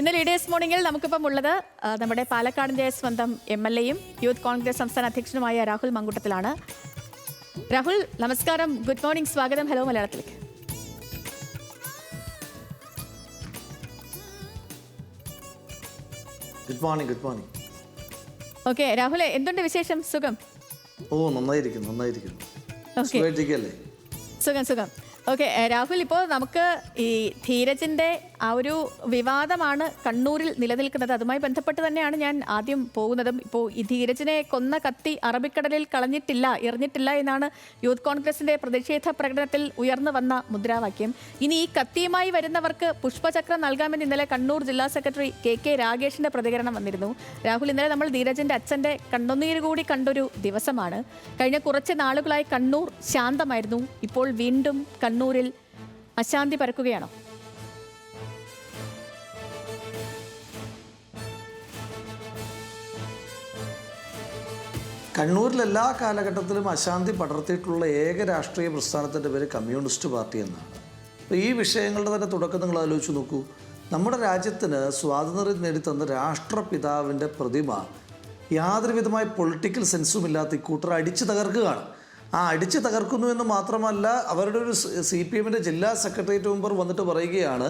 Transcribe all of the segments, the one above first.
ഇന്ന് ലീഡേഴ്സ് മോർണിംഗിൽ നമുക്കിപ്പം ഉള്ളത് നമ്മുടെ പാലക്കാടിന്റെ സ്വന്തം എം എൽ എയും യൂത്ത് കോൺഗ്രസ് സംസ്ഥാന അധ്യക്ഷനുമായ രാഹുൽ മങ്കുട്ടത്തിലാണ്. രാഹുൽ നമസ്കാരം. ഗുഡ് മോർണിംഗ് സ്വാഗതം. ഹലോ മലയാളത്തിലേക്ക്. Good morning good morning okay Rahul എന്തുണ്ട് വിശേഷം? സുഖം? ഓ നന്നായിരിക്കുന്നു നന്നായിരിക്കുന്നു. സുഖം സുഖം. ഓക്കെ രാഹുൽ ഇപ്പോൾ നമുക്ക് ഈ ധീരജിന്റെ ആ ഒരു വിവാദമാണ് കണ്ണൂരിൽ നിലനിൽക്കുന്നത്. അതുമായി ബന്ധപ്പെട്ട് തന്നെയാണ് ഞാൻ ആദ്യം പോകുന്നതും. ഇപ്പോൾ ഈ ധീരജിനെ കൊന്ന കത്തി അറബിക്കടലിൽ കളഞ്ഞിട്ടില്ല എറിഞ്ഞിട്ടില്ല എന്നാണ് യൂത്ത് കോൺഗ്രസിന്റെ പ്രതിഷേധ പ്രകടനത്തിൽ ഉയർന്നു വന്ന മുദ്രാവാക്യം. ഇനി ഈ കത്തിയുമായി വരുന്നവർക്ക് പുഷ്പചക്രം നൽകാമെന്ന് ഇന്നലെ കണ്ണൂർ ജില്ലാ സെക്രട്ടറി കെ കെ രാഗേഷിന്റെ പ്രതികരണം വന്നിരുന്നു. രാഹുൽ ഇന്നലെ നമ്മൾ ധീരജിന്റെ അച്ഛന്റെ കണ്ണുനീര് കൂടി കണ്ടൊരു ദിവസമാണ്. കഴിഞ്ഞ കുറച്ച് നാളുകളായി കണ്ണൂർ ശാന്തമായിരുന്നു. ഇപ്പോൾ വീണ്ടും കണ്ണൂരിൽ അശാന്തി പരക്കുകയാണോ? കണ്ണൂരിൽ എല്ലാ കാലഘട്ടത്തിലും അശാന്തി പടർത്തിയിട്ടുള്ള ഏക രാഷ്ട്രീയ പ്രസ്ഥാനത്തിന്റെ പേര് കമ്മ്യൂണിസ്റ്റ് പാർട്ടി എന്നാണ്. അപ്പോൾ ഈ വിഷയങ്ങളുടെ തന്നെ തുടക്കം നിങ്ങൾ ആലോചിച്ച് നോക്കൂ. നമ്മുടെ രാജ്യത്തിന് സ്വാതന്ത്ര്യം നേടിത്തന്ന രാഷ്ട്രപിതാവിന്റെ പ്രതിമ യാതൊരുവിധമായ പൊളിറ്റിക്കൽ സെൻസും ഇല്ലാത്ത ഇക്കൂട്ടർ അടിച്ചു തകർക്കുകയാണ്. ആ അടിച്ച് തകർക്കുന്നു എന്ന് മാത്രമല്ല അവരുടെ ഒരു സി പി എമ്മിന്റെ ജില്ലാ സെക്രട്ടേറിയറ്റ് മെമ്പർ വന്നിട്ട് പറയുകയാണ്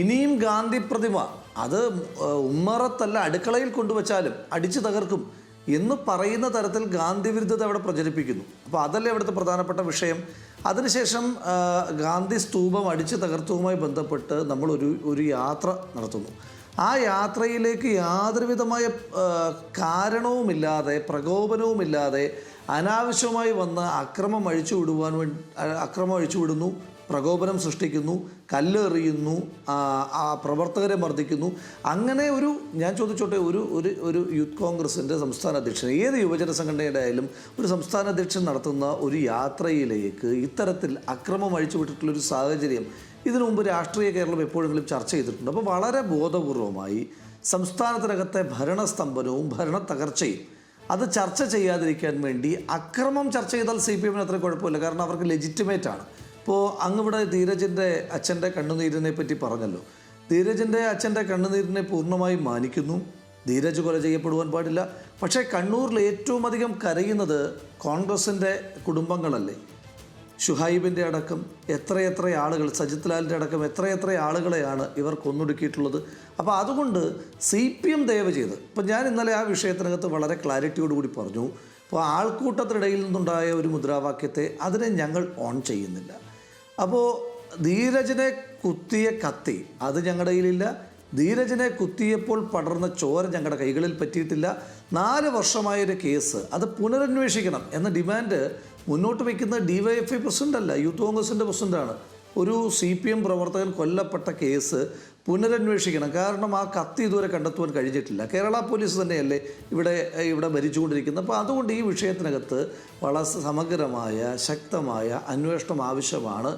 ഇനിയും ഗാന്ധി പ്രതിമ അത് ഉമ്മറത്തല്ല അടുക്കളയിൽ കൊണ്ടുവച്ചാലും അടിച്ചു തകർക്കും എന്ന് പറയുന്ന തരത്തിൽ ഗാന്ധി വിരുദ്ധത അവിടെ പ്രചരിപ്പിക്കുന്നു. അപ്പോൾ അതല്ലേ അവിടുത്തെ പ്രധാനപ്പെട്ട വിഷയം? അതിനുശേഷം ഗാന്ധി സ്തൂപം അടിച്ചു തകർത്തവുമായി ബന്ധപ്പെട്ട് നമ്മളൊരു ഒരു യാത്ര നടത്തുന്നു. ആ യാത്രയിലേക്ക് യാതൊരുവിധമായ കാരണവുമില്ലാതെ പ്രകോപനവുമില്ലാതെ അനാവശ്യമായി വന്ന് അക്രമം അഴിച്ചു വിടുവാൻ വേണ്ടി അക്രമം അഴിച്ചു വിടുന്നു പ്രകോപനം സൃഷ്ടിക്കുന്നു കല്ലെറിയുന്നു ആ, പ്രവർത്തകരെ മർദ്ദിക്കുന്നു. അങ്ങനെ ഒരു ഞാൻ ചോദിച്ചോട്ടെ ഒരു ഒരു ഒരു യൂത്ത് കോൺഗ്രസിന്റെ സംസ്ഥാന അധ്യക്ഷൻ ഏത് യുവജന സംഘടനയുടെ ആയാലും ഒരു സംസ്ഥാന അധ്യക്ഷൻ നടത്തുന്ന ഒരു യാത്രയിലേക്ക് ഇത്തരത്തിൽ അക്രമം അഴിച്ചുവിട്ടിട്ടുള്ള ഒരു സാഹചര്യം ഇതിനു മുമ്പ് രാഷ്ട്രീയ കേരളം എപ്പോഴെങ്കിലും ചർച്ച ചെയ്തിട്ടുണ്ട്. അപ്പോൾ വളരെ ബോധപൂർവമായി സംസ്ഥാനത്തിനകത്തെ ഭരണസ്തംഭനവും ഭരണ തകർച്ചയും അത് ചർച്ച ചെയ്യാതിരിക്കാൻ വേണ്ടി അക്രമം ചർച്ച ചെയ്താൽ സി പി എമ്മിന് അത്ര കുഴപ്പമില്ല. കാരണം അവർക്ക് ലെജിറ്റിമേറ്റ് ആണ്. ഇപ്പോൾ അങ്ങിവിടെ ധീരജിന്റെ അച്ഛന്റെ കണ്ണുനീരിനെ പറ്റി പറഞ്ഞല്ലോ. ധീരജിന്റെ അച്ഛന്റെ കണ്ണുനീരിനെ പൂർണമായും മാനിക്കുന്നു. ധീരജ് കൊല ചെയ്യപ്പെടുവാൻ പാടില്ല. പക്ഷേ കണ്ണൂരിൽ ഏറ്റവും അധികം കരയുന്നത് കോൺഗ്രസിന്റെ കുടുംബങ്ങളല്ലേ? ഷുഹൈബിന്റെ അടക്കം എത്രയെത്ര ആളുകൾ സജിത് ലാലിന്റെ അടക്കം എത്രയെത്ര ആളുകളെയാണ് ഇവർ കൊന്നൊടുക്കിയിട്ടുള്ളത്. അപ്പോൾ അതുകൊണ്ട് സി പി എം ദയവ് ചെയ്ത് ഇപ്പം ഞാൻ ഇന്നലെ ആ വിഷയത്തിനകത്ത് വളരെ ക്ലാരിറ്റിയോട് കൂടി പറഞ്ഞു അപ്പോൾ ആൾക്കൂട്ടത്തിനിടയിൽ നിന്നുണ്ടായ ഒരു മുദ്രാവാക്യത്തെ അതിനെ ഞങ്ങൾ ഓൺ ചെയ്യുന്നില്ല. അപ്പോൾ ധീരജിനെ കുത്തിയ കത്തി അത് ഞങ്ങളുടെ കയ്യിലില്ല ധീരജിനെ കുത്തിയപ്പോൾ പടർന്ന ചോര ഞങ്ങളുടെ കൈകളിൽ പറ്റിയിട്ടില്ല നാല് വർഷമായൊരു കേസ് അത് പുനരന്വേഷിക്കണം എന്ന ഡിമാൻഡ് മുന്നോട്ട് വയ്ക്കുന്ന D Y F I president അല്ല യൂത്ത് കോൺഗ്രസിന്റെ പ്രസിഡന്റാണ്. ഒരു സി പി എം പ്രവർത്തകൻ കൊല്ലപ്പെട്ട കേസ് പുനരന്വേഷിക്കണം. കാരണം ആ കത്തി ഇതുവരെ കണ്ടെത്തുവാൻ കഴിഞ്ഞിട്ടില്ല. കേരള പോലീസ് തന്നെയല്ലേ ഇവിടെ ഇവിടെ ഭരിച്ചുകൊണ്ടിരിക്കുന്നത്. അപ്പോൾ അതുകൊണ്ട് ഈ വിഷയത്തിനകത്ത് വളരെ സമഗ്രമായ ശക്തമായ അന്വേഷണം ആവശ്യമാണ്.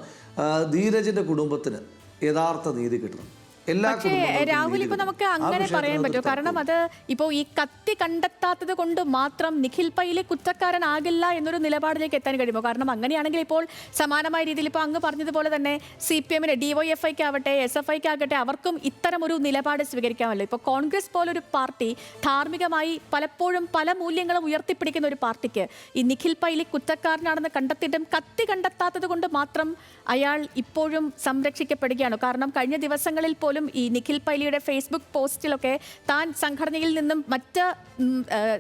ധീരജിന്റെ കുടുംബത്തിന് യഥാർത്ഥ നീതി കിട്ടണം. പക്ഷേ രാഹുൽ ഇപ്പൊ നമുക്ക് അങ്ങനെ പറയാൻ പറ്റുമോ? കാരണം അത് ഇപ്പോ ഈ കത്തി കണ്ടെത്താത്തത് കൊണ്ട് മാത്രം നിഖിൽ പൈലെ കുറ്റക്കാരനാകില്ല എന്നൊരു നിലപാടിലേക്ക് എത്താൻ കഴിയുമോ? കാരണം അങ്ങനെയാണെങ്കിൽ ഇപ്പോൾ സമാനമായ രീതിയിൽ ഇപ്പോൾ അങ്ങ് പറഞ്ഞതുപോലെ തന്നെ സി പി എമ്മിന് ഡിവൈഎഫ്ഐക്ക് ആവട്ടെ എസ് എഫ് ഐക്ക് ആകട്ടെ അവർക്കും ഇത്തരം ഒരു നിലപാട് സ്വീകരിക്കാമല്ലോ. ഇപ്പോൾ കോൺഗ്രസ് പോലൊരു പാർട്ടി ധാർമ്മികമായി പലപ്പോഴും പല മൂല്യങ്ങളും ഉയർത്തിപ്പിടിക്കുന്ന ഒരു പാർട്ടിക്ക് ഈ നിഖിൽ പൈലി കുറ്റക്കാരനാണെന്ന് കണ്ടെത്തിയിട്ടും കത്തി കണ്ടെത്താത്തത് കൊണ്ട് മാത്രം അയാൾ ഇപ്പോഴും സംരക്ഷിക്കപ്പെടുകയാണ്. കാരണം കഴിഞ്ഞ ദിവസങ്ങളിൽ പോലും ഈ നിഖിൽ പൈലിയുടെ ഫേസ്ബുക്ക് പോസ്റ്റിലൊക്കെ താൻ സംഘടനയിൽ നിന്നും മറ്റ്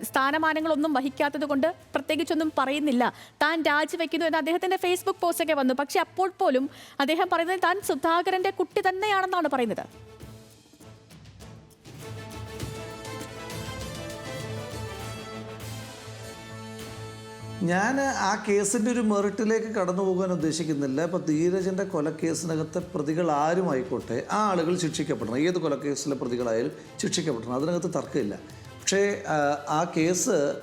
സ്ഥാനമാനങ്ങളൊന്നും വഹിക്കാത്തത് കൊണ്ട് പ്രത്യേകിച്ചൊന്നും പറയുന്നില്ല. താൻ രാജിവെക്കുന്നു എന്ന് അദ്ദേഹത്തിന്റെ ഫേസ്ബുക്ക് പോസ്റ്റൊക്കെ വന്നു. പക്ഷെ അപ്പോൾ പോലും അദ്ദേഹം പറയുന്നത് താൻ സുധാകരന്റെ കുട്ടി തന്നെയാണെന്നാണ് പറയുന്നത്. ഞാൻ ആ കേസിന്റെ ഒരു മെറിറ്റിലേക്ക് കടന്നു പോകാൻ ഉദ്ദേശിക്കുന്നില്ല. ഇപ്പോൾ ധീരജന്റെ കൊലക്കേസിനകത്തെ പ്രതികൾ ആരുമായിക്കോട്ടെ ആ ആളുകൾ ശിക്ഷിക്കപ്പെടണം. ഏത് കൊലക്കേസിലെ പ്രതികളായാലും ശിക്ഷിക്കപ്പെടണം. അതിനകത്ത് തർക്കമില്ല. പക്ഷേ ആ, കേസ്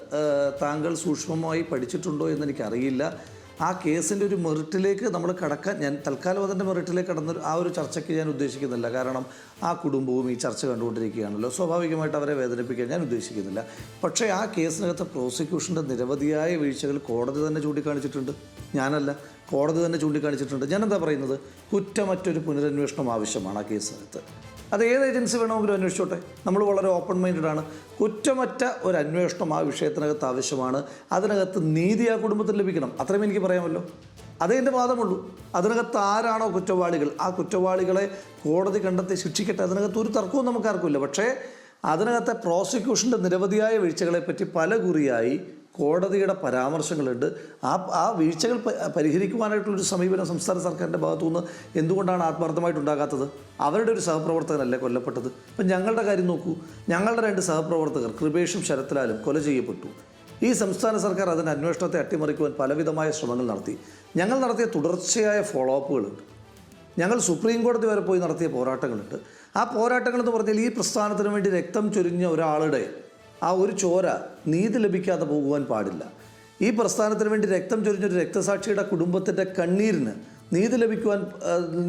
താങ്കൾ സൂക്ഷ്മമായി പഠിച്ചിട്ടുണ്ടോ എന്ന് എനിക്കറിയില്ല. ആ കേസിന്റെ ഒരു മെറിറ്റിലേക്ക് നമ്മൾ കടക്കാൻ ഞാൻ തൽക്കാലം അതിന്റെ മെറിറ്റിലേക്ക് കടന്ന ആ ഒരു ചർച്ചയ്ക്ക് ഞാൻ ഉദ്ദേശിക്കുന്നില്ല. കാരണം ആ കുടുംബവും ഈ ചർച്ച കണ്ടുകൊണ്ടിരിക്കുകയാണല്ലോ. സ്വാഭാവികമായിട്ട് അവരെ വേദനിപ്പിക്കാൻ ഞാൻ ഉദ്ദേശിക്കുന്നില്ല. പക്ഷേ ആ കേസിനകത്ത് പ്രോസിക്യൂഷന്റെ നിരവധിയായ വീഴ്ചകൾ കോടതി തന്നെ ചൂണ്ടിക്കാണിച്ചിട്ടുണ്ട്. ഞാനല്ല. കോടതി തന്നെ ചൂണ്ടിക്കാണിച്ചിട്ടുണ്ട്. ഞാനെന്താ പറയുന്നത്? കുറ്റമറ്റൊരു പുനരന്വേഷണം ആവശ്യമാണ് ആ കേസിനകത്ത്. അത് ഏത് ഏജൻസി വേണമെങ്കിലും അന്വേഷിച്ചോട്ടെ. നമ്മൾ വളരെ ഓപ്പൺ മൈൻഡഡ് ആണ്. കുറ്റമറ്റ ഒരു അന്വേഷണം ആ വിഷയത്തിനകത്ത് ആവശ്യമാണ്. അതിനകത്ത് നീതി ആ കുടുംബത്തിന് ലഭിക്കണം. അത്രയും എനിക്ക് പറയാമല്ലോ. അതേ എന്റെ വാദമുള്ളൂ. അതിനകത്ത് ആരാണോ കുറ്റവാളികൾ? ആ കുറ്റവാളികളെ കോടതി കണ്ടെത്തി ശിക്ഷിക്കട്ടെ. അതിനകത്ത് ഒരു തർക്കവും നമുക്കാർക്കുമില്ല. പക്ഷേ അതിനകത്തെ പ്രോസിക്യൂഷന്റെ നിരവധിയായ വീഴ്ചകളെപ്പറ്റി പല കുറിയായി കോടതിയുടെ പരാമർശങ്ങളുണ്ട്. ആ ആ വീഴ്ചകൾ പരിഹരിക്കുവാനായിട്ടുള്ളൊരു സമീപനം സംസ്ഥാന സർക്കാരിന്റെ ഭാഗത്തുനിന്ന് എന്തുകൊണ്ടാണ് ആത്മാർത്ഥമായിട്ടുണ്ടാകാത്തത്? അവരുടെ ഒരു സഹപ്രവർത്തകനല്ലേ കൊല്ലപ്പെട്ടത്? ഇപ്പം ഞങ്ങളുടെ കാര്യം നോക്കൂ. ഞങ്ങളുടെ രണ്ട് സഹപ്രവർത്തകർ കൃപേഷും ശരത്ലാലും കൊല ചെയ്യപ്പെട്ടു. ഈ സംസ്ഥാന സർക്കാർ അതിന് അന്വേഷണത്തെ അട്ടിമറിക്കുവാൻ പലവിധമായ ശ്രമങ്ങൾ നടത്തി. ഞങ്ങൾ നടത്തിയ തുടർച്ചയായ ഫോളോ അപ്പുകളുണ്ട് ഞങ്ങൾ സുപ്രീം കോടതി വരെ പോയി നടത്തിയ പോരാട്ടങ്ങളുണ്ട്. ആ പോരാട്ടങ്ങൾ എന്ന് പറഞ്ഞാൽ ഈ പ്രസ്ഥാനത്തിന് വേണ്ടി രക്തം ചൊരിഞ്ഞ ഒരാളുടെ ആ ഒരു ചോര നീതി ലഭിക്കാതെ പോകുവാൻ പാടില്ല. ഈ പ്രസ്ഥാനത്തിന് വേണ്ടി രക്തം ചൊരിഞ്ഞൊരു രക്തസാക്ഷിയുടെ കുടുംബത്തിന്റെ കണ്ണീരിന് നീതി ലഭിക്കുവാൻ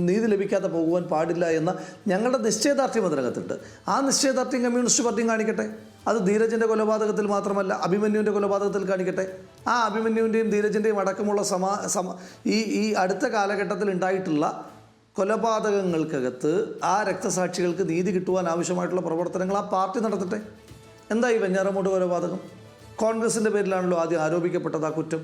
നീതി ലഭിക്കാതെ പോകുവാൻ പാടില്ല എന്ന ഞങ്ങളുടെ നിശ്ചയദാർഢ്യം അതിനകത്തുണ്ട്. ആ നിശ്ചയദാർഢ്യം കമ്മ്യൂണിസ്റ്റ് പാർട്ടിയും കാണിക്കട്ടെ? അത് ധീരജിന്റെ കൊലപാതകത്തിൽ മാത്രമല്ല അഭിമന്യുവിന്റെ കൊലപാതകത്തിൽ കാണിക്കട്ടെ? ആ അഭിമന്യുവിന്റെയും ധീരജിന്റെയും അടക്കമുള്ള സമാ സമ ഈ ഈ അടുത്ത കാലഘട്ടത്തിൽ ഉണ്ടായിട്ടുള്ള കൊലപാതകങ്ങൾക്കകത്ത് ആ രക്തസാക്ഷികൾക്ക് നീതി കിട്ടുവാൻ ആവശ്യമായിട്ടുള്ള പ്രവർത്തനങ്ങൾ ആ പാർട്ടി നടത്തട്ടെ? എന്തായി വെഞ്ഞാറമൂട് കൊലപാതകം കോൺഗ്രസിന്റെ പേരിലാണല്ലോ ആദ്യം ആരോപിക്കപ്പെട്ടത് ആ കുറ്റം.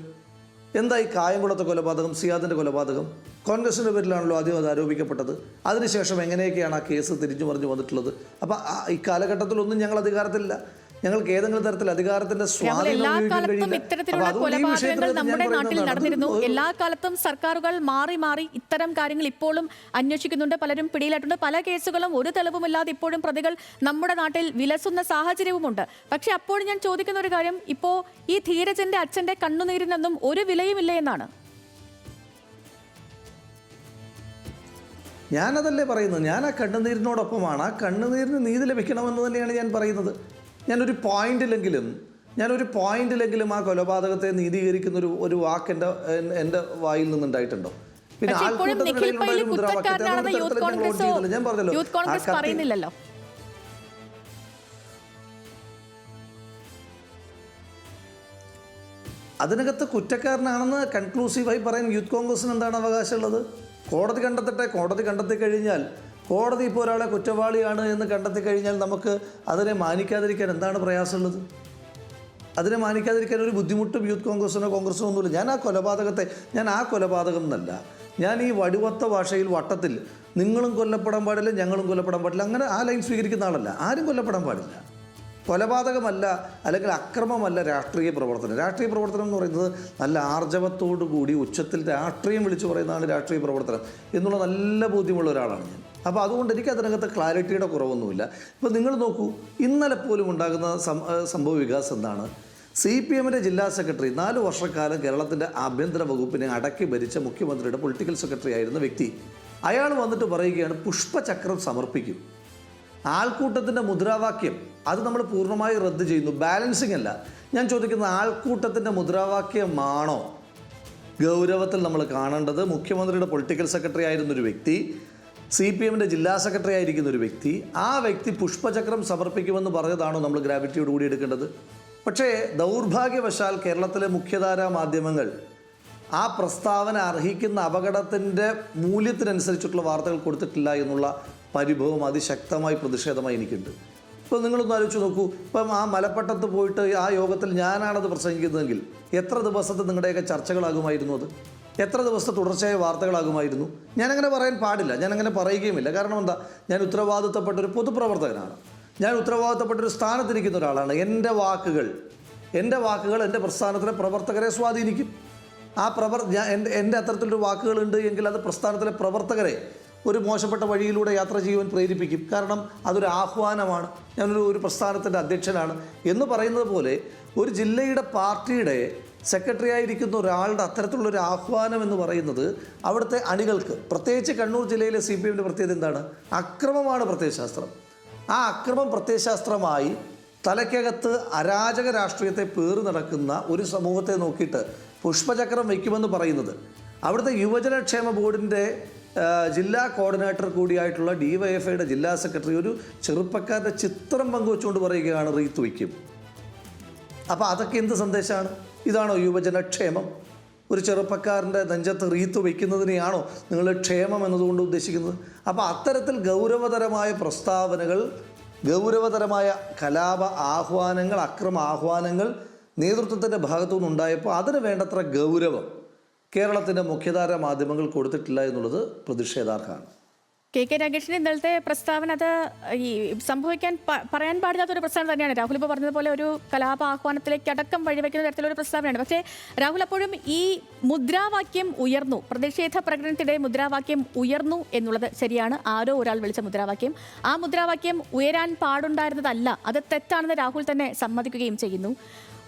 എന്തായി കായംകുളത്തെ കൊലപാതകം സിയാദിന്റെ കൊലപാതകം കോൺഗ്രസിന്റെ പേരിലാണല്ലോ ആദ്യം അത് ആരോപിക്കപ്പെട്ടത്. അതിനുശേഷം എങ്ങനെയൊക്കെയാണ് ആ കേസ് തിരിഞ്ഞു മറിഞ്ഞു വന്നിട്ടുള്ളത് അപ്പോൾ ഈ കാലഘട്ടത്തിലൊന്നും ഞങ്ങൾ അധികാരത്തിലില്ല. ഞങ്ങൾക്ക് ഏതെങ്കിലും തരത്തിൽ അധികാരത്തിന്റെ എല്ലാ കാലത്തും ഇത്തരത്തിലുള്ള കൊലപാതകങ്ങൾ നമ്മുടെ നാട്ടിൽ നടന്നിരുന്നു. എല്ലാ കാലത്തും സർക്കാരുകൾ മാറി മാറി ഇത്തരം കാര്യങ്ങൾ ഇപ്പോഴും അന്വേഷിക്കുന്നുണ്ട്. പലരും പിടിയിലായിട്ടുണ്ട്. പല കേസുകളും ഒരു തെളിവുമില്ലാതെ ഇപ്പോഴും പ്രതികൾ നമ്മുടെ നാട്ടിൽ വിലസുന്ന സാഹചര്യവുമുണ്ട്. പക്ഷെ അപ്പോഴും ഞാൻ ചോദിക്കുന്ന ഒരു കാര്യം ഇപ്പോ ഈ ധീരജന്റെ അച്ഛന്റെ കണ്ണുനീരിനൊന്നും ഒരു വിലയുമില്ല എന്നാണ്? ഞാനതല്ലേ പറയുന്നത്? ഞാൻ ആ കണ്ണുനീരിനോടൊപ്പമാണ്. ആ കണ്ണുനീരിന് നീതി ലഭിക്കണമെന്ന് തന്നെയാണ് ഞാൻ പറയുന്നത്. ഞാനൊരു പോയിന്റിലെങ്കിലും ഞാനൊരു പോയിന്റിലെങ്കിലും ആ കൊലപാതകത്തെ നീതീകരിക്കുന്ന ഒരു ഒരു വാക്ക് എന്റെ എന്റെ വായിൽ നിന്നുണ്ടായിട്ടുണ്ടോ? പിന്നെ ആൾക്കൂട്ടത്തിനിടയിലുണ്ടായ മുദ്രാവാക്യത്തെ ഞാൻ പറഞ്ഞല്ലോ അതിനകത്ത് കുറ്റക്കാരനാണെന്ന് കൺക്ലൂസീവായി പറയാൻ യൂത്ത് കോൺഗ്രസിന് എന്താണ് അവകാശമുള്ളത്? കോടതി കണ്ടെത്തട്ടെ കോടതി കണ്ടെത്തി കഴിഞ്ഞാൽ കോടതി ഇപ്പോൾ ഒരാളെ കുറ്റവാളിയാണ് എന്ന് കണ്ടെത്തി കഴിഞ്ഞാൽ നമുക്ക് അതിനെ മാനിക്കാതിരിക്കാൻ എന്താണ് പ്രയാസമുള്ളത്? അതിനെ മാനിക്കാതിരിക്കാൻ ഒരു ബുദ്ധിമുട്ടും യൂത്ത് കോൺഗ്രസിനോ കോൺഗ്രസ്സിനോ ഒന്നുമില്ല. ഞാൻ ആ കൊലപാതകത്തെ ഞാൻ ആ കൊലപാതകം എന്നല്ല. ഞാൻ ഈ വടിവത്ത ഭാഷയിൽ വട്ടത്തിൽ നിങ്ങളും കൊല്ലപ്പെടാൻ പാടില്ല ഞങ്ങളും കൊല്ലപ്പെടാൻ പാടില്ല അങ്ങനെ ആ ലൈൻ സ്വീകരിക്കുന്ന ആളല്ല. ആരും കൊല്ലപ്പെടാൻ പാടില്ല. കൊലപാതകമല്ല അല്ലെങ്കിൽ അക്രമമല്ല രാഷ്ട്രീയ പ്രവർത്തനം. രാഷ്ട്രീയ പ്രവർത്തനം എന്ന് പറയുന്നത് നല്ല ആർജവത്തോടു കൂടി ഉച്ചത്തിൽ രാഷ്ട്രീയം വിളിച്ചു പറയുന്നതാണ് രാഷ്ട്രീയ പ്രവർത്തനം. എന്നുള്ള നല്ല ബോധ്യമുള്ള ഒരാളാണ് ഞാൻ. അപ്പോൾ അതുകൊണ്ട് എനിക്ക് അതിനകത്ത് ക്ലാരിറ്റിയുടെ കുറവൊന്നുമില്ല. ഇപ്പോൾ നിങ്ങൾ നോക്കൂ ഇന്നലെ പോലും ഉണ്ടാകുന്ന സംഭവ വികാസം എന്താണ്? സി പി എമ്മിന്റെ ജില്ലാ സെക്രട്ടറി നാല് വർഷക്കാലം കേരളത്തിന്റെ ആഭ്യന്തര വകുപ്പിനെ അടക്കി ഭരിച്ച മുഖ്യമന്ത്രിയുടെ പൊളിറ്റിക്കൽ സെക്രട്ടറി ആയിരുന്ന വ്യക്തി. അയാൾ വന്നിട്ട് പറയുകയാണ് പുഷ്പചക്രം സമർപ്പിക്കും. ആൾക്കൂട്ടത്തിന്റെ മുദ്രാവാക്യം അത് നമ്മൾ പൂർണമായി റദ്ദ് ചെയ്യുന്നു. ബാലൻസിങ് അല്ല. ഞാൻ ചോദിക്കുന്ന ആൾക്കൂട്ടത്തിന്റെ മുദ്രാവാക്യമാണോ? ഗൗരവത്തിൽ നമ്മൾ കാണേണ്ടത് മുഖ്യമന്ത്രിയുടെ പൊളിറ്റിക്കൽ സെക്രട്ടറി ആയിരുന്നൊരു വ്യക്തി സി പി എമ്മിന്റെ ജില്ലാ സെക്രട്ടറി ആയിരിക്കുന്ന ഒരു വ്യക്തി ആ വ്യക്തി പുഷ്പചക്രം സമർപ്പിക്കുമെന്ന് പറഞ്ഞതാണോ നമ്മൾ ഗ്രാവിറ്റിയോട് കൂടി എടുക്കേണ്ടത്. പക്ഷേ ദൗർഭാഗ്യവശാൽ കേരളത്തിലെ മുഖ്യധാരാ മാധ്യമങ്ങൾ ആ പ്രസ്താവന അർഹിക്കുന്ന അപകടത്തിന്റെ മൂല്യത്തിനനുസരിച്ചിട്ടുള്ള വാർത്തകൾ കൊടുത്തിട്ടില്ല എന്നുള്ള പരിഭവം അതിശക്തമായി പ്രതിഷേധമായി എനിക്കുണ്ട്. ഇപ്പോൾ നിങ്ങളൊന്ന് ആലോചിച്ച് നോക്കൂ ഇപ്പം ആ മലപ്പട്ടത്ത് പോയിട്ട് ആ യോഗത്തിൽ ഞാനാണത് പ്രസംഗിക്കുന്നതെങ്കിൽ എത്ര ദിവസത്തെ നിങ്ങളുടെയൊക്കെ ചർച്ചകളാകുമായിരുന്നു അത്? എത്ര ദിവസത്തെ തുടർച്ചയായ വാർത്തകളാകുമായിരുന്നു? ഞാനങ്ങനെ പറയാൻ പാടില്ല. ഞാനങ്ങനെ പറയുകയുമില്ല. കാരണം എന്താ? ഞാൻ ഉത്തരവാദിത്തപ്പെട്ട ഒരു പൊതുപ്രവർത്തകനാണ്. ഞാൻ ഉത്തരവാദിത്തപ്പെട്ട ഒരു സ്ഥാനത്തിരിക്കുന്ന ഒരാളാണ്. എന്റെ വാക്കുകൾ എന്റെ വാക്കുകൾ എന്റെ പ്രസ്ഥാനത്തിലെ പ്രവർത്തകരെ സ്വാധീനിക്കും. ആ പ്രവർ ഞാൻ എന്റെ എന്റെ അത്തരത്തിലൊരു വാക്കുകളുണ്ട് എങ്കിൽ അത് പ്രസ്ഥാനത്തിലെ പ്രവർത്തകരെ ഒരു മോശപ്പെട്ട വഴിയിലൂടെ യാത്ര ചെയ്യുവാൻ പ്രേരിപ്പിക്കും. കാരണം അതൊരു ആഹ്വാനമാണ്. ഞാനൊരു ഒരു പ്രസ്ഥാനത്തിന്റെ അധ്യക്ഷനാണ്. എന്ന് പറയുന്നത് പോലെ ഒരു ജില്ലയുടെ പാർട്ടിയുടെ സെക്രട്ടറി ആയിരിക്കുന്ന ഒരാളുടെ അത്തരത്തിലുള്ള ഒരു ആഹ്വാനം എന്ന് പറയുന്നത് അവിടുത്തെ അണികൾക്ക് പ്രത്യേകിച്ച് കണ്ണൂർ ജില്ലയിലെ സി പി എമ്മിന്റെ പ്രത്യേകത എന്താണ്? അക്രമമാണ് പ്രത്യയശാസ്ത്രം. ആ അക്രമം പ്രത്യയശാസ്ത്രമായി തലയ്ക്കകത്ത് അരാജക രാഷ്ട്രീയത്തെ പേറി നടക്കുന്ന ഒരു സമൂഹത്തെ നോക്കിയിട്ട് പുഷ്പചക്രം വയ്ക്കുമെന്ന് പറയുന്നത്. അവിടുത്തെ യുവജനക്ഷേമ ബോർഡിന്റെ ജില്ലാ കോർഡിനേറ്റർ കൂടിയായിട്ടുള്ള ഡി വൈ എഫ് ഐയുടെ ജില്ലാ സെക്രട്ടറി ഒരു ചെറുപ്പക്കാരുടെ ചിത്രം പങ്കുവെച്ചുകൊണ്ട് പറയുകയാണ് റീത്ത് വയ്ക്കും. അപ്പോൾ അതൊക്കെ എന്ത് സന്ദേശമാണ്? ഇതാണോ യുവജനക്ഷേമം ഒരു ചെറുപ്പക്കാരന്റെ നെഞ്ചത്ത് റീത്ത് വയ്ക്കുന്നതിനെയാണോ നിങ്ങൾ ക്ഷേമം എന്നതുകൊണ്ട് ഉദ്ദേശിക്കുന്നത്? അപ്പോൾ അത്തരത്തിൽ ഗൗരവതരമായ പ്രസ്താവനകൾ ഗൗരവതരമായ കലാപ ആഹ്വാനങ്ങൾ അക്രമ ആഹ്വാനങ്ങൾ നേതൃത്വത്തിന്റെ ഭാഗത്തു നിന്നുണ്ടായപ്പോൾ അതിന് വേണ്ടത്ര ഗൗരവം കേരളത്തിന്റെ മുഖ്യധാര മാധ്യമങ്ങൾ കൊടുത്തിട്ടില്ല എന്നുള്ളത് പ്രതിഷേധാർഹമാണ്. കെ കെ രാഗേഷിന്റെ ഇന്നലത്തെ പ്രസ്താവന അത് ഈ സംഭവിക്കാൻ പറയാൻ പാടില്ലാത്ത ഒരു പ്രസ്താവന തന്നെയാണ്. രാഹുൽ ഇപ്പോൾ പറഞ്ഞതുപോലെ ഒരു കലാപ ആഹ്വാനത്തിലേക്ക് അടക്കം വഴിവെക്കുന്ന തരത്തിലൊരു പ്രസ്താവനയാണ്. പക്ഷേ രാഹുൽ അപ്പോഴും ഈ മുദ്രാവാക്യം ഉയർന്നു. പ്രതിഷേധ പ്രകടനത്തിനിടെ മുദ്രാവാക്യം ഉയർന്നു എന്നുള്ളത് ശരിയാണ്. ആരോ ഒരാൾ വിളിച്ച മുദ്രാവാക്യം. ആ മുദ്രാവാക്യം ഉയരാൻ പാടുണ്ടായിരുന്നതല്ല. അത് തെറ്റാണെന്ന് രാഹുൽ തന്നെ സമ്മതിക്കുകയും ചെയ്യുന്നു.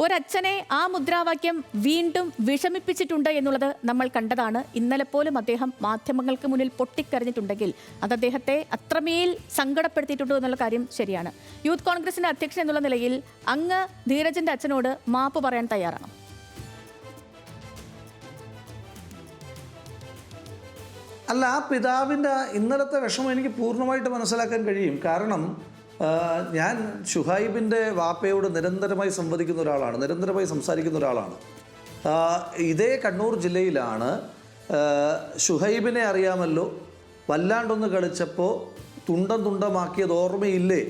ഒരച്ഛനെ ആ മുദ്രാവാക്യം വീണ്ടും വിഷമിപ്പിച്ചിട്ടുണ്ട് എന്നുള്ളത് നമ്മൾ കണ്ടതാണ്. ഇന്നലെ പോലും അദ്ദേഹം മാധ്യമങ്ങൾക്ക് മുന്നിൽ പൊട്ടിക്കരഞ്ഞിട്ടുണ്ടെങ്കിൽ അത് അദ്ദേഹത്തെ അത്രമേൽ സങ്കടപ്പെടുത്തിയിട്ടുണ്ട് എന്നുള്ള കാര്യം ശരിയാണ്. യൂത്ത് കോൺഗ്രസിന്റെ അധ്യക്ഷൻ എന്നുള്ള നിലയിൽ അങ്ങ് ധീരജിന്റെ അച്ഛനോട് മാപ്പ് പറയാൻ തയ്യാറാണ്. അല്ല ആ പിതാവിന്റെ ഇന്നലത്തെ വിഷമം എനിക്ക് പൂർണമായിട്ട് മനസ്സിലാക്കാൻ കഴിയും. കാരണം ഞാൻ ഷുഹൈബിന്റെ വാപ്പയോട് നിരന്തരമായി സംവദിക്കുന്ന ഒരാളാണ് നിരന്തരമായി സംസാരിക്കുന്ന ഒരാളാണ്. ഇതേ കണ്ണൂർ ജില്ലയിലാണ് ഷുഹൈബിനെ അറിയാമല്ലോ വല്ലാണ്ടൊന്ന് കളിച്ചപ്പോൾ തുണ്ടം തുണ്ടമാക്കിയത് ഓർമ്മയില്ലേ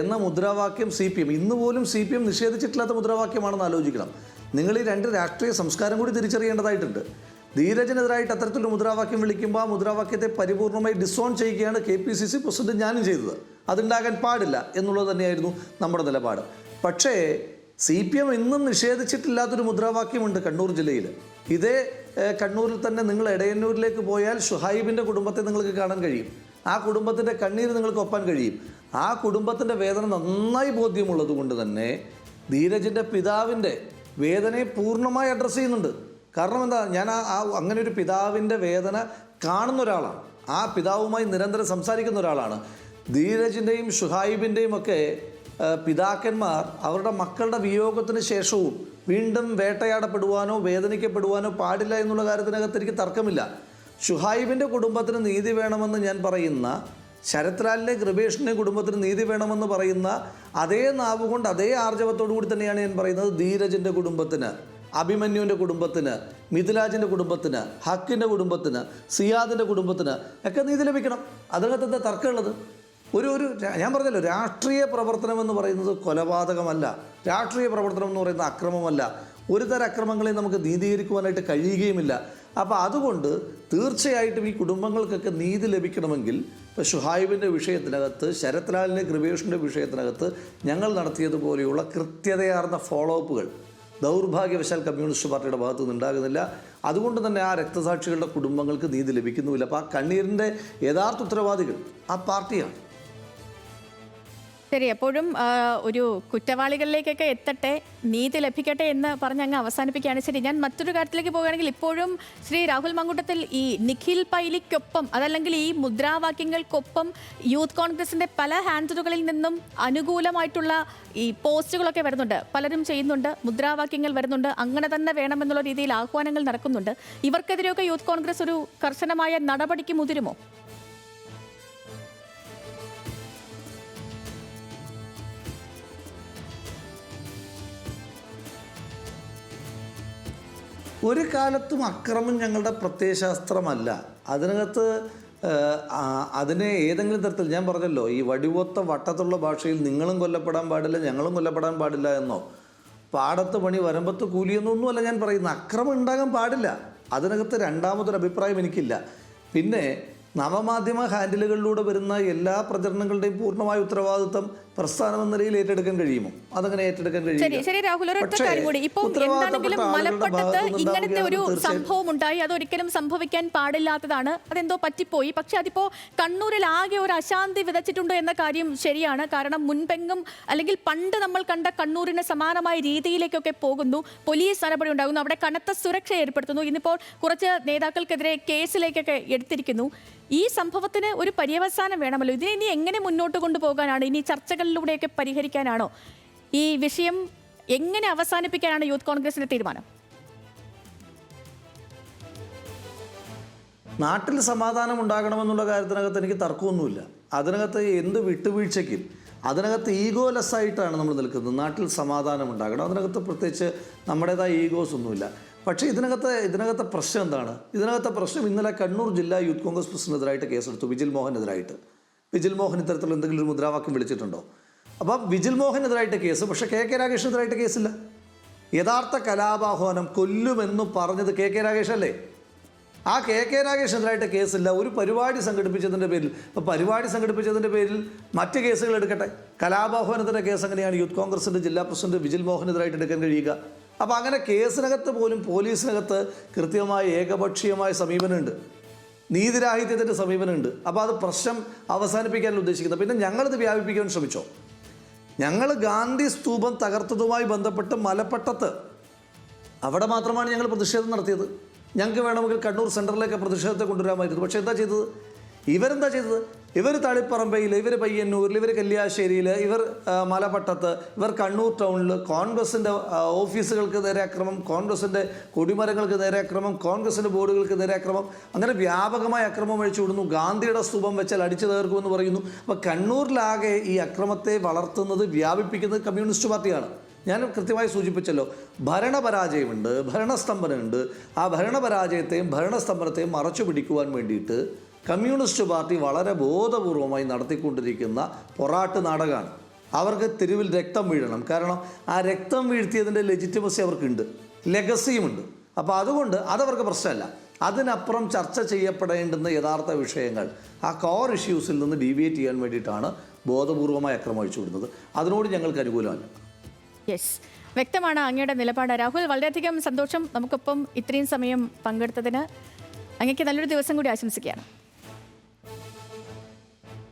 എന്ന മുദ്രാവാക്യം സി പി എം. ഇന്ന് പോലും സി പി എം നിഷേധിച്ചിട്ടില്ലാത്ത മുദ്രാവാക്യമാണെന്ന് ആലോചിക്കണം. നിങ്ങൾ ഈ രണ്ട് രാഷ്ട്രീയ സംസ്കാരം കൂടി തിരിച്ചറിയേണ്ടതായിട്ടുണ്ട്. ധീരജിനെതിരായിട്ട് അത്തരത്തിലൊരു മുദ്രാവാക്യം വിളിക്കുമ്പോൾ ആ മുദ്രാവാക്യത്തെ പരിപൂർണമായി ഡിസോൺ ചെയ്യുകയാണ് K P C C president ഞാനും ചെയ്തത്. അതുണ്ടാകാൻ പാടില്ല എന്നുള്ളത് തന്നെയായിരുന്നു നമ്മുടെ നിലപാട്. പക്ഷേ സി പി എം ഇന്നും നിഷേധിച്ചിട്ടില്ലാത്തൊരു മുദ്രാവാക്യമുണ്ട് കണ്ണൂർ ജില്ലയിൽ ഇതേ കണ്ണൂരിൽ തന്നെ നിങ്ങൾ എടയന്നൂരിലേക്ക് പോയാൽ ഷുഹൈബിന്റെ കുടുംബത്തെ നിങ്ങൾക്ക് കാണാൻ കഴിയും. ആ കുടുംബത്തിന്റെ കണ്ണീര് നിങ്ങൾക്ക് ഒപ്പാൻ കഴിയും. ആ കുടുംബത്തിന്റെ വേദന നന്നായി ബോധ്യമുള്ളത് കൊണ്ട് തന്നെ ധീരജിന്റെ പിതാവിന്റെ വേദനയെ പൂർണമായി അഡ്രസ്സ് ചെയ്യുന്നുണ്ട്. കാരണം എന്താ? ഞാൻ ആ അങ്ങനെ ഒരു പിതാവിന്റെ വേദന കാണുന്ന ഒരാളാണ്. ആ പിതാവുമായി നിരന്തരം സംസാരിക്കുന്ന ഒരാളാണ്. ധീരജിന്റെയും ഷുഹൈബിന്റെയും ഒക്കെ പിതാക്കന്മാർ അവരുടെ മക്കളുടെ വിയോഗത്തിന് ശേഷവും വീണ്ടും വേട്ടയാടപ്പെടുവാനോ വേദനിക്കപ്പെടുവാനോ പാടില്ല എന്നുള്ള കാര്യത്തിനകത്ത് എനിക്ക് തർക്കമില്ല. ഷുഹൈബിന്റെ കുടുംബത്തിന് നീതി വേണമെന്ന് ഞാൻ പറയുന്ന ശരത് ലാലിന്റെ കൃപേഷിന്റെ കുടുംബത്തിന് നീതി വേണമെന്ന് പറയുന്ന അതേ നാവ് കൊണ്ട് അതേ ആർജവത്തോടു കൂടി തന്നെയാണ് ഞാൻ പറയുന്നത് ധീരജിന്റെ കുടുംബത്തിന്. അഭിമന്യുവിന്റെ കുടുംബത്തിന് മിഥുലാജിന്റെ കുടുംബത്തിന് ഹക്കിന്റെ കുടുംബത്തിന് സിയാദിന്റെ കുടുംബത്തിന് ഒക്കെ നീതി ലഭിക്കണം. അതിനകത്ത് എന്താ തർക്കമുള്ളത്? ഒരു ഒരു ഞാൻ പറഞ്ഞല്ലോ രാഷ്ട്രീയ പ്രവർത്തനം എന്ന് പറയുന്നത് കൊലപാതകമല്ല. രാഷ്ട്രീയ പ്രവർത്തനം എന്ന് പറയുന്നത് അക്രമമല്ല. ഒരു തരം അക്രമങ്ങളെ നമുക്ക് നീതീകരിക്കുവാനായിട്ട് കഴിയുകയുമില്ല. അപ്പോൾ അതുകൊണ്ട് തീർച്ചയായിട്ടും ഈ കുടുംബങ്ങൾക്കൊക്കെ നീതി ലഭിക്കണമെങ്കിൽ ഇപ്പോൾ ഷുഹായിബിന്റെ വിഷയത്തിനകത്ത് ശരത്ലാലിന്റെ കൃപേഷിന്റെ വിഷയത്തിനകത്ത് ഞങ്ങൾ നടത്തിയതുപോലെയുള്ള കൃത്യതയാർന്ന ഫോളോ അപ്പുകൾ ദൗർഭാഗ്യവശാൽ കമ്മ്യൂണിസ്റ്റ് പാർട്ടിയുടെ ഭാഗത്തു നിന്നുണ്ടാകുന്നില്ല അതുകൊണ്ട് തന്നെ ആ രക്തസാക്ഷികളുടെ കുടുംബങ്ങൾക്ക് നീതി ലഭിക്കുന്നുമില്ല. അപ്പോൾ ആ കണ്ണീരിന്റെ യഥാർത്ഥ ഉത്തരവാദികൾ ആ പാർട്ടിയാണ്. ശരി എപ്പോഴും ഒരു കുറ്റവാളികളിലേക്കൊക്കെ എത്തട്ടെ നീതി ലഭിക്കട്ടെ എന്ന് പറഞ്ഞ് അങ്ങ് അവസാനിപ്പിക്കുകയാണ്. ശരി ഞാൻ മറ്റൊരു കാര്യത്തിലേക്ക് പോവുകയാണെങ്കിൽ ഇപ്പോഴും ശ്രീ രാഹുൽ മങ്കുട്ടത്തിൽ ഈ നിഖിൽ പൈലിക്കൊപ്പം അതല്ലെങ്കിൽ ഈ മുദ്രാവാക്യങ്ങൾക്കൊപ്പം യൂത്ത് കോൺഗ്രസിന്റെ പല ഹാൻഡിലുകളിൽ നിന്നും അനുകൂലമായിട്ടുള്ള ഈ പോസ്റ്റുകളൊക്കെ വരുന്നുണ്ട്. പലരും ചെയ്യുന്നുണ്ട് മുദ്രാവാക്യങ്ങൾ വരുന്നുണ്ട് അങ്ങനെ തന്നെ വേണമെന്നുള്ള രീതിയിൽ ആഹ്വാനങ്ങൾ നടക്കുന്നുണ്ട്. ഇവർക്കെതിരെയൊക്കെ യൂത്ത് കോൺഗ്രസ് ഒരു കർശനമായ നടപടിക്ക് മുതിരുമോ? ഒരു കാലത്തും അക്രമം ഞങ്ങളുടെ പ്രത്യയശാസ്ത്രമല്ല അതിനകത്ത് അതിനെ ഏതെങ്കിലും തരത്തിൽ ഞാൻ പറഞ്ഞല്ലോ ഈ വടിവൊത്ത വട്ടത്തുള്ള ഭാഷയിൽ നിങ്ങളും കൊല്ലപ്പെടാൻ പാടില്ല ഞങ്ങളും കൊല്ലപ്പെടാൻ പാടില്ല എന്നോ. പാടത്ത് പണി വരമ്പത്ത് കൂലിയെന്നൊന്നുമല്ല ഞാൻ പറയുന്നത്. അക്രമം ഉണ്ടാകാൻ പാടില്ല. അതിനകത്ത് രണ്ടാമതൊരു അഭിപ്രായം എനിക്കില്ല. പിന്നെ നവമാധ്യമ ഹാൻഡിലുകളിലൂടെ വരുന്ന എല്ലാ പ്രചരണങ്ങളുടെയും പൂർണമായ ഉത്തരവാദിത്വം പ്രസ്ഥാനം എന്ന നിലയിൽ ഏറ്റെടുക്കാൻ കഴിയുമോ? അതങ്ങനെ ഏറ്റെടുക്കാൻ ശരി ശരി രാഹുൽ ഒരൊറ്റ പക്ഷേ, കാര്യം കൂടി. ഇപ്പം എന്താണെങ്കിലും ഇങ്ങനത്തെ ഒരു സംഭവം ഉണ്ടായി അതൊരിക്കലും സംഭവിക്കാൻ പാടില്ലാത്തതാണ്. അതെന്തോ പറ്റിപ്പോയി. പക്ഷെ അതിപ്പോ കണ്ണൂരിൽ ആകെ ഒരു അശാന്തി വിതച്ചിട്ടുണ്ട് എന്ന കാര്യം ശരിയാണ്. കാരണം മുൻപെങ്ങും അല്ലെങ്കിൽ പണ്ട് നമ്മൾ കണ്ട കണ്ണൂരിന് സമാനമായ രീതിയിലേക്കൊക്കെ പോകുന്നു. പോലീസ് നടപടി ഉണ്ടാകുന്നു. അവിടെ കനത്ത സുരക്ഷ ഏർപ്പെടുത്തുന്നു. ഇന്നിപ്പോൾ കുറച്ച് നേതാക്കൾക്കെതിരെ കേസിലേക്കൊക്കെ എടുത്തിരിക്കുന്നു. ഈ സംഭവത്തിന് ഒരു പര്യവസാനം വേണമല്ലോ. ഇതിനെ ഇനി എങ്ങനെ മുന്നോട്ട് കൊണ്ടുപോകാനാണ്? ഇനി ചർച്ചകളിലൂടെയൊക്കെ പരിഹരിക്കാനാണോ? ഈ വിഷയം എങ്ങനെ അവസാനിപ്പിക്കാനാണ് യൂത്ത് കോൺഗ്രസിന്റെ തീരുമാനം? നാട്ടിൽ സമാധാനം ഉണ്ടാകണമെന്നുള്ള കാര്യത്തിനകത്ത് എനിക്ക് തർക്കമൊന്നുമില്ല. അതിനകത്ത് എന്ത് വിട്ടുവീഴ്ചയ്ക്കും അതിനകത്ത് ഈഗോലെസ് ആയിട്ടാണ് നമ്മൾ നിൽക്കുന്നത്. നാട്ടിൽ സമാധാനം ഉണ്ടാകണം. അതിനകത്ത് പ്രത്യേകിച്ച് നമ്മുടേതായ ഈഗോസ് ഒന്നുമില്ല. പക്ഷേ ഇതിനകത്തെ ഇതിനകത്തെ പ്രശ്നം എന്താണ്? ഇതിനകത്തെ പ്രശ്നം ഇന്നലെ കണ്ണൂർ ജില്ലാ യൂത്ത് കോൺഗ്രസ് പ്രസിഡന്റിനെതിരായിട്ട് കേസെടുത്തു വിജിൽ മോഹനെതിരായിട്ട്. വിജിൽ മോഹൻ ഇത്തരത്തിലുള്ള എന്തെങ്കിലും ഒരു മുദ്രാവാക്യം വിളിച്ചിട്ടുണ്ടോ? അപ്പം വിജിൽ മോഹനെതിരായിട്ട് കേസ് പക്ഷേ കെ കെ രാഗേഷിനെതിരായിട്ട് കേസില്ല. യഥാർത്ഥ കലാപാഹ്വാനം കൊല്ലുമെന്ന് പറഞ്ഞത് കെ കെ രാഗേഷ് അല്ലേ ആ കെ കെ രാഗേഷിനെതിരായിട്ട് കേസില്ല. ഒരു പരിപാടി സംഘടിപ്പിച്ചതിന്റെ പേരിൽ ഇപ്പോൾ പരിപാടി സംഘടിപ്പിച്ചതിന്റെ പേരിൽ മറ്റ് കേസുകൾ എടുക്കട്ടെ. കലാപാഹ്വാനത്തിന്റെ കേസ് അങ്ങനെയാണ് യൂത്ത് കോൺഗ്രസിന്റെ ജില്ലാ പ്രസിഡന്റ് വിജിൽ മോഹനെതിരായിട്ട് എടുക്കാൻ കഴിയുക. അപ്പോൾ അങ്ങനെ കേസിനകത്ത് പോലും പോലീസിനകത്ത് കൃത്യമായ ഏകപക്ഷീയമായ സമീപനമുണ്ട്. നീതിരാഹിത്യത്തിന്റെ സമീപനമുണ്ട്. അപ്പോൾ അത് പ്രശ്നം അവസാനിപ്പിക്കാൻ ഉദ്ദേശിക്കുന്നത് പിന്നെ ഞങ്ങളിത് വ്യാപിപ്പിക്കാൻ ശ്രമിച്ചോ? ഞങ്ങൾ ഗാന്ധി സ്തൂപം തകർത്തതുമായി ബന്ധപ്പെട്ട് മലപ്പട്ടത്ത് അവിടെ മാത്രമാണ് ഞങ്ങൾ പ്രതിഷേധം നടത്തിയത്. ഞങ്ങൾക്ക് വേണമെങ്കിൽ കണ്ണൂർ സെന്ററിലേക്ക് പ്രതിഷേധത്തെ കൊണ്ടുവരാമായിരുന്നു. പക്ഷേ എന്താ ചെയ്തത്? ഇവരെന്താ ചെയ്തത്? ഇവർ തളിപ്പറമ്പയിൽ ഇവർ പയ്യന്നൂരിൽ ഇവർ കല്യാശ്ശേരിയിൽ ഇവർ മലപ്പട്ടത്ത് ഇവർ കണ്ണൂർ ടൗണിൽ കോൺഗ്രസിന്റെ ഓഫീസുകൾക്ക് നേരെ അക്രമം കോൺഗ്രസിന്റെ കൊടിമരങ്ങൾക്ക് നേരെ അക്രമം കോൺഗ്രസിന്റെ ബോർഡുകൾക്ക് നേരെ അക്രമം അങ്ങനെ വ്യാപകമായ അക്രമം ഒഴിച്ചു വിടുന്നു. ഗാന്ധിയുടെ സ്തൂപം വെച്ചാൽ അടിച്ചു തകർക്കുമെന്ന് പറയുന്നു. അപ്പോൾ കണ്ണൂരിലാകെ ഈ അക്രമത്തെ വളർത്തുന്നത് വ്യാപിപ്പിക്കുന്നത് കമ്മ്യൂണിസ്റ്റ് പാർട്ടിയാണ്. ഞാൻ കൃത്യമായി സൂചിപ്പിച്ചല്ലോ. ഭരണപരാജയമുണ്ട് ഭരണസ്തംഭനമുണ്ട്. ആ ഭരണപരാജയത്തെയും ഭരണസ്തംഭനത്തെയും മറച്ചു പിടിക്കുവാൻ വേണ്ടിയിട്ട് കമ്മ്യൂണിസ്റ്റ് പാർട്ടി വളരെ ബോധപൂർവമായി നടത്തിക്കൊണ്ടിരിക്കുന്ന പൊറാട്ട് നാടകമാണ് അവർക്ക് തെരുവിൽ രക്തം വീഴണം. കാരണം ആ രക്തം വീഴ്ത്തിയതിന്റെ ലെജിറ്റിമസി അവർക്കുണ്ട്. ലെഗസിയുമുണ്ട്. അപ്പോൾ അതുകൊണ്ട് അതവർക്ക് പ്രശ്നമല്ല. അതിനപ്പുറം ചർച്ച ചെയ്യപ്പെടേണ്ടുന്ന യഥാർത്ഥ വിഷയങ്ങൾ ആ കോർ ഇഷ്യൂസിൽ നിന്ന് ഡീവിയേറ്റ് ചെയ്യാൻ വേണ്ടിയിട്ടാണ് ബോധപൂർവമായി അക്രമം അഴിച്ചു വിടുന്നത് അതിനോട് ഞങ്ങൾക്ക് അനുകൂലമല്ല. യെസ് വ്യക്തമാണ് അങ്ങയുടെ നിലപാട്. രാഹുൽ വളരെയധികം സന്തോഷം നമുക്കൊപ്പം ഇത്രയും സമയം പങ്കെടുത്തതിന്. അങ്ങക്ക് നല്ലൊരു ദിവസം കൂടി ആശംസിക്കുകയാണ്.